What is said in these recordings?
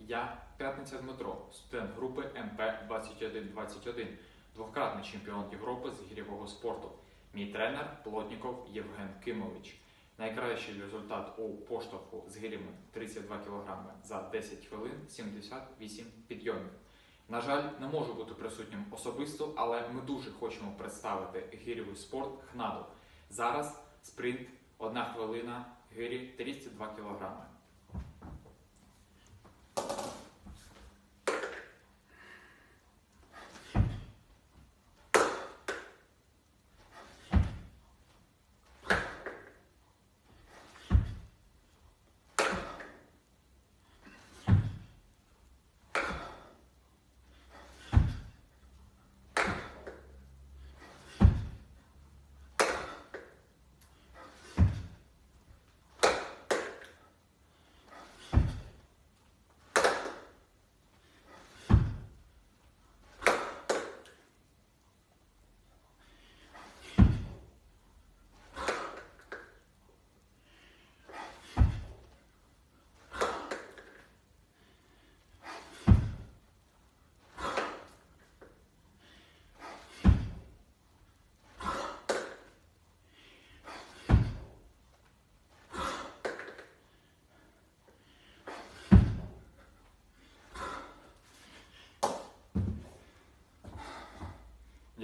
Я П'ятниця Дмитро, студент групи МП 2121, двократний чемпіон Європи з гірєвого спорту. Мій тренер Плотніков Євген Кимович. Найкращий результат у поштовху з гирями 32 кг за 10 хвилин 78 підйомів. На жаль, не можу бути присутнім особисто, але ми дуже хочемо представити гирєвий спорт ХНАДу. Зараз спринт, одна хвилина, гирі 32 кг.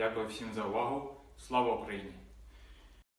Дякую всім за увагу. Слава Україні!